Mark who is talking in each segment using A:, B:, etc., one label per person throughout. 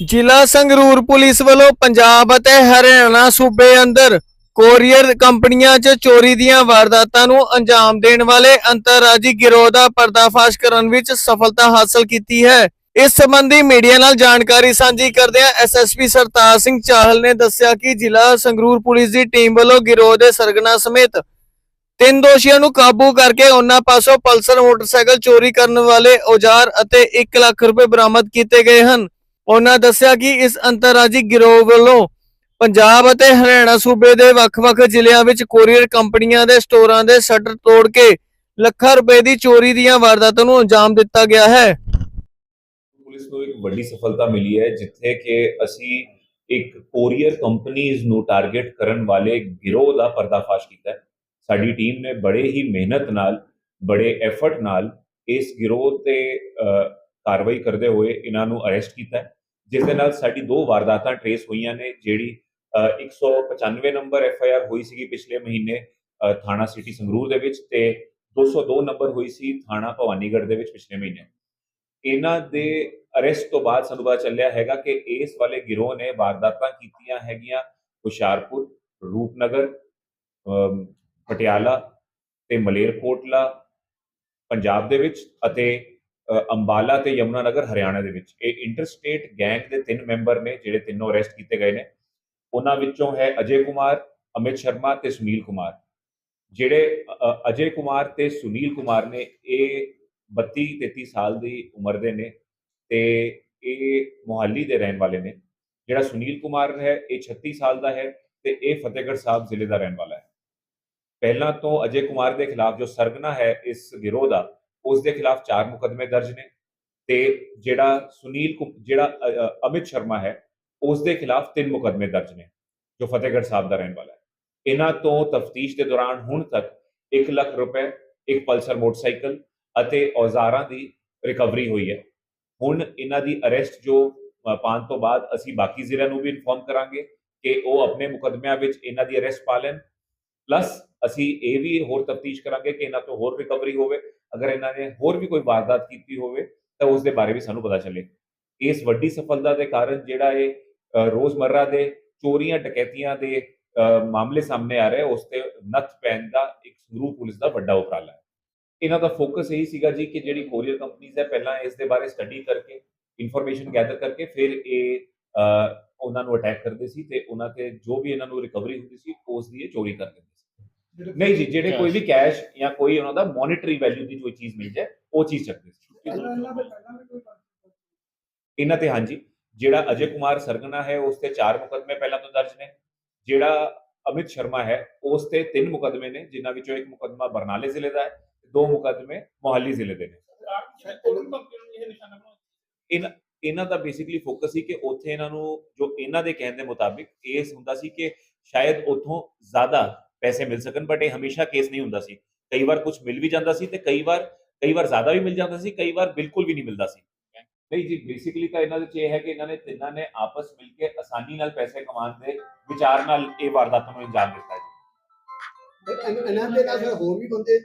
A: ਜ਼ਿਲ੍ਹਾ ਸੰਗਰੂਰ ਪੁਲਿਸ ਵੱਲੋਂ ਪੰਜਾਬ ਅਤੇ ਹਰਿਆਣਾ ਸੂਬੇ ਅੰਦਰ ਕੋਰੀਅਰ ਕੰਪਨੀਆਂ 'ਚ ਚੋਰੀ ਦੀਆਂ ਵਾਰਦਾਤਾਂ ਨੂੰ ਅੰਜਾਮ ਦੇਣ ਵਾਲੇ ਅੰਤਰਰਾਜੀ ਗਿਰੋਹ ਦਾ ਪਰਦਾਫਾਸ਼ ਕਰਨ ਵਿੱਚ ਸਫਲਤਾ ਹਾਸਲ ਕੀਤੀ ਹੈ। ਇਸ ਸੰਬੰਧੀ ਮੀਡੀਆ ਨਾਲ ਜਾਣਕਾਰੀ ਸਾਂਝੀ ਕਰਦਿਆਂ ਐਸਐਸਪੀ ਸਰਤਾਜ ਸਿੰਘ ਚਾਹਲ ਨੇ ਦੱਸਿਆ ਕਿ ਜ਼ਿਲ੍ਹਾ ਸੰਗਰੂਰ ਪੁਲਿਸ ਦੀ ਟੀਮ ਵੱਲੋਂ ਗਿਰੋਹ ਦੇ ਸਰਗਨਾ ਸਮੇਤ ਤਿੰਨ ਦੋਸ਼ੀਆਂ ਨੂੰ ਕਾਬੂ ਕਰਕੇ ਉਹਨਾਂ ਪਾਸੋਂ ਪਲਸਰ ਮੋਟਰਸਾਈਕਲ ਚੋਰੀ ਕਰਨ ਵਾਲੇ ਔਜ਼ਾਰ ਅਤੇ 1 ਲੱਖ ਰੁਪਏ ਬਰਾਮਦ ਕੀਤੇ ਗਏ ਹਨ। ਉਹਨਾਂ ਦੱਸਿਆ ਕਿ ਇਸ ਅੰਤਰਰਾਜੀ ਗਿਰੋਹ ਵੱਲੋਂ ਪੰਜਾਬ ਅਤੇ ਹਰਿਆਣਾ ਸੂਬੇ ਦੇ ਵੱਖ-ਵੱਖ ਜ਼ਿਲ੍ਹਿਆਂ ਵਿੱਚ ਕੋਰੀਅਰ ਕੰਪਨੀਆਂ ਦੇ ਸਟੋਰਾਂ ਦੇ ਸ਼ਟਰ ਤੋੜ ਕੇ ਲੱਖਾਂ ਰੁਪਏ ਦੀ ਚੋਰੀ ਦੀਆਂ ਵਾਰਦਾਤਾਂ ਨੂੰ ਅੰਜਾਮ ਦਿੱਤਾ ਗਿਆ ਹੈ।
B: ਪੁਲਿਸ ਨੂੰ ਇੱਕ ਵੱਡੀ ਸਫਲਤਾ ਮਿਲੀ ਹੈ ਜਿੱਥੇ ਕਿ ਅਸੀਂ ਇੱਕ ਕੋਰੀਅਰ ਕੰਪਨੀਆਂ ਨੂੰ ਟਾਰਗੇਟ ਕਰਨ ਵਾਲੇ ਗਿਰੋਹ ਦਾ ਪਰਦਾਫਾਸ਼ ਕੀਤਾ ਸਾਡੀ ਟੀਮ ਨੇ ਬੜੇ ਹੀ ਮਿਹਨਤ ਨਾਲ ਬੜੇ ਐਫਰਟ ਨਾਲ ਇਸ ਗਿਰੋਹ ਤੇ ਅ, ਕਾਰਵਾਈ ਕਰਦੇ ਹੋਏ ਇਹਨਾਂ ਨੂੰ ਅਰੈਸਟ ਕੀਤਾ ਜਿਸ ਦੇ ਨਾਲ ਸਾਡੀ ਦੋ ਵਾਰਦਾਤਾਂ ਟਰੇਸ ਹੋਈਆਂ ਨੇ ਜਿਹੜੀ ਅ, 195 ਨੰਬਰ ਐਫ ਆਈ ਆਰ ਹੋਈ ਸੀਗੀ ਪਿਛਲੇ ਮਹੀਨੇ ਥਾਣਾ ਸਿਟੀ ਸੰਗਰੂਰ ਦੇ ਵਿੱਚ ਤੇ 202 ਨੰਬਰ ਹੋਈ ਸੀ ਥਾਣਾ ਭਵਾਨੀਗੜ੍ਹ ਦੇ ਵਿੱਚ ਪਿਛਲੇ ਮਹੀਨੇ। ਇਹਨਾਂ ਦੇ ਅਰੈਸਟ ਤੋਂ ਬਾਅਦ ਸਾਨੂੰ ਪਤਾ ਚੱਲਿਆ ਹੈਗਾ ਕਿ ਇਸ ਵਾਲੇ ਗਿਰੋਹ ਨੇ ਵਾਰਦਾਤਾਂ ਕੀਤੀਆਂ ਹੈਗੀਆਂ ਹੁਸ਼ਿਆਰਪੁਰ ਰੂਪਨਗਰ ਪਟਿਆਲਾ ਤੇ ਮਲੇਰਕੋਟਲਾ ਪੰਜਾਬ ਦੇ ਵਿੱਚ ਅਤੇ ਅੰਬਾਲਾ ਤੇ ਯਮੁਨਾਨਗਰ ਹਰਿਆਣਾ ਦੇ ਵਿੱਚ। ਇਹ ਇੰਟਰਸਟੇਟ ਗੈਂਗ ਦੇ ਤਿੰਨ ਮੈਂਬਰ ਨੇ, ਜਿਹੜੇ ਤਿੰਨੋਂ ਅਰੈਸਟ ਕੀਤੇ ਗਏ ਨੇ। ਉਹਨਾਂ ਵਿੱਚੋਂ ਹੈ ਅਜੇ ਕੁਮਾਰ, ਅਮਿਤ ਸ਼ਰਮਾ ਤੇ ਸੁਨੀਲ ਕੁਮਾਰ। ਜਿਹੜੇ ਅਜੇ ਕੁਮਾਰ ਤੇ ਸੁਨੀਲ ਕੁਮਾਰ ਨੇ, ਇਹ 32 33 ਸਾਲ ਦੀ ਉਮਰ ਦੇ ਨੇ ਤੇ ਇਹ ਮੁਹਾਲੀ ਦੇ ਰਹਿਣ ਵਾਲੇ ਨੇ। ਜਿਹੜਾ ਸੁਨੀਲ ਕੁਮਾਰ ਹੈ, ਇਹ 36 ਸਾਲ ਦਾ ਹੈ ਤੇ ਇਹ ਫਤਿਹਗੜ੍ਹ ਸਾਹਿਬ ਜ਼ਿਲ੍ਹੇ ਦਾ ਰਹਿਣ ਵਾਲਾ ਹੈ। ਪਹਿਲਾਂ ਤੋਂ ਅਜੇ ਕੁਮਾਰ ਦੇ ਖਿਲਾਫ ਜੋ ਸਰਗਨਾ ਹੈ, ਇਸ ਗਿਰੋਹ ਦਾ ਉਸ ਦੇ ਖਿਲਾਫ ਚਾਰ ਮੁਕੱਦਮੇ ਦਰਜ ਨੇ ਤੇ ਜਿਹੜਾ ਸੁਨੀਲ ਕੁ- ਜਿਹੜਾ ਅਮਿਤ ਸ਼ਰਮਾ ਹੈ ਉਸ ਦੇ ਖਿਲਾਫ ਤਿੰਨ ਮੁਕੱਦਮੇ ਦਰਜ ਨੇ ਜੋ ਫਤਿਹਗੜ੍ਹ ਸਾਹਿਬ ਦਾ ਰਹਿਣ ਵਾਲਾ ਹੈ। ਇਹਨਾਂ ਤੋਂ ਤਫਤੀਸ਼ ਦੇ ਦੌਰਾਨ ਹੁਣ ਤੱਕ 1 ਲੱਖ ਰੁਪਏ ਇੱਕ ਪਲਸਰ ਮੋਟਰਸਾਈਕਲ ਅਤੇ ਔਜ਼ਾਰਾਂ ਦੀ ਰਿਕਵਰੀ ਹੋਈ ਹੈ। ਹੁਣ ਇਹਨਾਂ ਦੀ ਅਰੈਸਟ ਜੋ ਅ, ਪਾਉਣ ਤੋਂ ਬਾਅਦ ਅਸੀਂ ਬਾਕੀ ਜ਼ਿਲ੍ਹਿਆਂ ਨੂੰ ਵੀ ਇਨਫੋਰਮ ਕਰਾਂਗੇ ਕਿ ਉਹ ਆਪਣੇ ਮੁਕੱਦਮਿਆਂ ਵਿੱਚ ਇਹਨਾਂ ਦੀ ਅਰੈਸਟ ਪਾ ਲੈਣ ਪਲੱਸ ਅਸੀਂ ਇਹ ਵੀ ਹੋਰ ਤਫਤੀਸ਼ ਕਰਾਂਗੇ ਕਿ ਇਹਨਾਂ ਤੋਂ ਹੋਰ ਰਿਕਵਰੀ ਹੋਵੇ। ਅਗਰ ਇਹਨਾਂ ਨੇ ਹੋਰ ਵੀ ਕੋਈ ਵਾਰਦਾਤ ਕੀਤੀ ਹੋਵੇ ਤਾਂ ਉਸ ਦੇ ਬਾਰੇ ਵੀ ਸਾਨੂੰ ਪਤਾ ਚੱਲੇ। ਇਸ ਵੱਡੀ ਸਫਲਤਾ ਦੇ ਕਾਰਨ ਜਿਹੜਾ ਇਹ ਅ, ਰੋਜ਼ਮਰਰਾ ਦੇ ਚੋਰੀਆਂ ਡਕੈਤੀਆਂ ਦੇ ਮਾਮਲੇ ਸਾਹਮਣੇ ਆ ਰਹੇ ਉਸ ਤੇ ਨੱਥ ਪੈਣ ਦਾ ਇੱਕ ਸੰਗਰੂਰ ਪੁਲਿਸ ਦਾ ਵੱਡਾ ਉਪਰਾਲਾ ਹੈ। ਇਹਨਾਂ ਦਾ ਫੋਕਸ ਇਹੀ ਸੀਗਾ ਜੀ ਕਿ ਜਿਹੜੀ ਕੋਰੀਅਰ ਕੰਪਨੀਆਂ ਹੈ ਪਹਿਲਾਂ ਇਸ ਦੇ ਬਾਰੇ ਸਟੱਡੀ ਕਰਕੇ ਇਨਫੋਰਮੇਸ਼ਨ ਗੈਦਰ ਕਰਕੇ ਫਿਰ ਇਹ ਉਹਨਾਂ ਨੂੰ ਅਟੈਕ ਕਰਦੇ ਸੀ ਤੇ ਉਹਨਾਂ ਤੇ ਜੋ ਵੀ ਇਹਨਾਂ ਨੂੰ ਰਿਕਵਰੀ ਹੁੰਦੀ ਸੀ ਉਸ ਦੀ ਇਹ ਚੋਰੀ ਕਰ ਦਿੰਦੇ ਸੀ। ਨਹੀਂ ਜੀ ਜਿਹੜੇ ਕੋਈ ਵੀ ਕੈਸ਼ ਜਾਂ ਕੋਈ ਉਹਨਾਂ ਦਾ ਮੋਨਿਟਰੀ ਵੈਲਿਊ ਦੀ ਕੋਈ ਚੀਜ਼ ਮਿਲ ਜਾਏ ਉਹ ਚੀਜ਼ ਚੱਕਦੇ ਸੀ। ਇਹਨਾਂ ਤੇ ਹਾਂਜੀ ਜਿਹੜਾ ਅਜੇ ਕੁਮਾਰ ਸਰਗਨਾ ਹੈ ਉਸ ਤੇ ਚਾਰ ਮੁਕਦਮੇ ਪਹਿਲਾਂ ਤੋਂ ਦਰਜ ਨੇ। ਜਿਹੜਾ ਅਮਿਤ ਸ਼ਰਮਾ ਹੈ ਉਸ ਤੇ ਤਿੰਨ ਮੁਕਦਮੇ ਨੇ ਜਿਨ੍ਹਾਂ ਵਿੱਚੋਂ ਇੱਕ ਮੁਕਦਮਾ ਬਰਨਾਲੇ ਜ਼ਿਲ੍ਹੇ ਦਾ ਹੈ ਦੋ ਮੁਕਦਮੇ ਮੋਹਾਲੀ ਜ਼ਿਲ੍ਹੇ ਦੇ ਨੇ। ਇਹਨਾਂ ਇਹਨਾਂ ਦਾ ਬੇਸਿਕਲੀ ਫੋਕਸ ਸੀ ਕਿ ਉੱਥੇ ਇਹਨਾਂ ਨੂੰ ਜੋ ਇਹਨਾਂ ਦੇ ਕਹਿਣ ਦੇ ਮੁਤਾਬਿਕ ਇਹ ਹੁੰਦਾ ਸੀ ਕਿ ਸ਼ਾਇਦ ਉੱਥੋਂ ਜ਼ਿਆਦਾ ਪੈਸੇ ਮਿਲ ਸਕਣ ਬਟ ਇਹ ਹਮੇਸ਼ਾ ਕੇਸ ਨਹੀਂ ਹੁੰਦਾ ਸੀ। ਕਈ ਵਾਰ ਕੁਝ ਮਿਲ ਵੀ ਜਾਂਦਾ ਸੀ ਤੇ ਕਈ ਵਾਰ ਕਈ ਵਾਰ ਜ਼ਿਆਦਾ ਵੀ ਮਿਲ ਜਾਂਦਾ ਸੀ ਕਈ ਵਾਰ ਬਿਲਕੁਲ ਵੀ ਨਹੀਂ ਮਿਲਦਾ ਸੀ। ਨਹੀਂ ਜੀ ਬੇਸਿਕਲੀ ਤਾਂ ਇਹਨਾਂ ਦੇ ਚ ਇਹ ਹੈ ਕਿ ਇਹਨਾਂ ਨੇ ਤਿੰਨਾਂ ਨੇ ਆਪਸ ਮਿਲ ਕੇ ਆਸਾਨੀ ਨਾਲ ਪੈਸੇ ਕਮਾਉਣ ਦੇ ਵਿਚਾਰ ਨਾਲ ਇਹ ਵਾਰਦਾਤਾਂ ਨੂੰ ਅੰਜਾਮ ਦਿੱਤਾ ਜੀ।
C: ਇਹਨਾਂ ਦੇ ਨਾਲ ਹੋਰ ਵੀ ਬੰਦੇ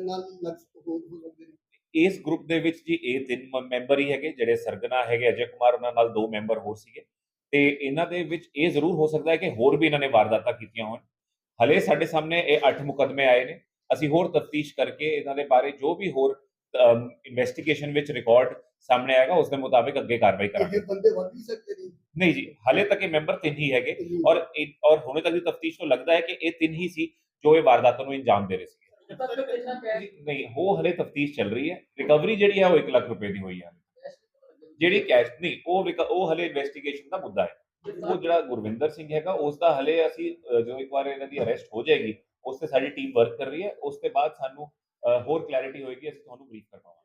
C: ਨਾਲ ਲੱਗ ਹੋਰ ਹੋ ਸਕਦੇ ਨੇ।
B: ਇਸ ਗਰੁੱਪ ਦੇ ਵਿੱਚ ਜੀ ਇਹ ਤਿੰਨ ਮੈਂਬਰ ਹੀ ਹੈਗੇ ਜਿਹੜੇ ਸਰਗਨਾ ਹੈਗੇ ਅਜੇ ਕੁਮਾਰ ਉਹਨਾਂ ਨਾਲ ਦੋ ਮੈਂਬਰ ਹੋਰ ਸੀਗੇ। ਤੇ ਇਹਨਾਂ ਦੇ ਵਿੱਚ ਇਹ ਜ਼ਰੂਰ ਹੋ ਸਕਦਾ ਹੈ ਕਿ ਹੋਰ ਵੀ ਇਹਨਾਂ ਨੇ ਵਾਰਦਾਤਾਂ ਕੀਤੀਆਂ ਹੋਣ। ਹਲੇ ਸਾਡੇ ਸਾਹਮਣੇ ਇਹ 8 ਮੁਕਦਮੇ ਆਏ ਨੇ। ਅਸੀਂ ਹੋਰ ਤਫਤੀਸ਼ ਕਰਕੇ ਇਹਨਾਂ ਦੇ ਬਾਰੇ ਜੋ ਵੀ ਹੋਰ ਇਨਵੈਸਟੀਗੇਸ਼ਨ ਵਿੱਚ ਰਿਕਾਰਡ ਸਾਹਮਣੇ ਆਏਗਾ ਉਸ ਦੇ ਮੁਤਾਬਿਕ ਅੱਗੇ ਕਾਰਵਾਈ ਕਰਾਂਗੇ।
C: ਫਿਰ ਬੰਦੇ ਵੱਧ ਵੀ ਸਕਦੇ ਨੇ?
B: ਨਹੀਂ ਜੀ ਹਲੇ ਤੱਕ ਇਹ ਮੈਂਬਰ ਤਿੰਨ ਹੀ ਹੈਗੇ ਔਰ ਇਹ- ਔਰ ਹੁਣੇ ਤੱਕ ਦੀ ਤਫਤੀਸ਼ ਤੋਂ ਲੱਗਦਾ ਹੈ ਕਿ ਇਹ ਤਿੰਨ ਹੀ ਸੀ ਜੋ ਇਹ ਵਾਰਦਾਤਾਂ ਨੂੰ ਅੰਜਾਮ ਦੇ ਰਹੇ ਸੀ। ਨਹੀਂ ਉਹ ਹਲੇ ਤਫਤੀਸ਼ ਚੱਲ ਰਹੀ ਹੈ। ਰਿਕਵਰੀ ਜਿਹੜੀ ਹੈ ਉਹ 1 ਲੱਖ ਰੁਪਏ ਦੀ ਹੋਈ ਹੈ ਜਿਹੜੀ ਕੈਸ਼ ਨਹੀਂ ਉਹ ਉਹ ਹਲੇ ਇਨਵੈਸਟੀਗੇਸ਼ਨ ਦਾ ਮੁੱਦਾ ਹੈ। ਉਹ ਜਿਹੜਾ ਗੁਰਵਿੰਦਰ ਸਿੰਘ ਹੈਗਾ ਉਸ ਦਾ ਹਲੇ ਅਸੀਂ ਜੋ ਇੱਕ ਵਾਰ ਇਹਨਾਂ ਦੀ ਅਰੈਸਟ ਹੋ ਜਾਏਗੀ ਉਸ ਤੇ ਸਾਡੀ ਟੀਮ ਵਰਕ ਕਰ ਰਹੀ ਹੈ ਉਸ ਤੋਂ ਬਾਅਦ ਸਾਨੂੰ ਹੋਰ ਕਲੈਰਿਟੀ ਹੋਏਗੀ, ਅਸੀਂ ਤੁਹਾਨੂੰ ਬਰੀਫ ਕਰ ਪਾਵਾਂਗੇ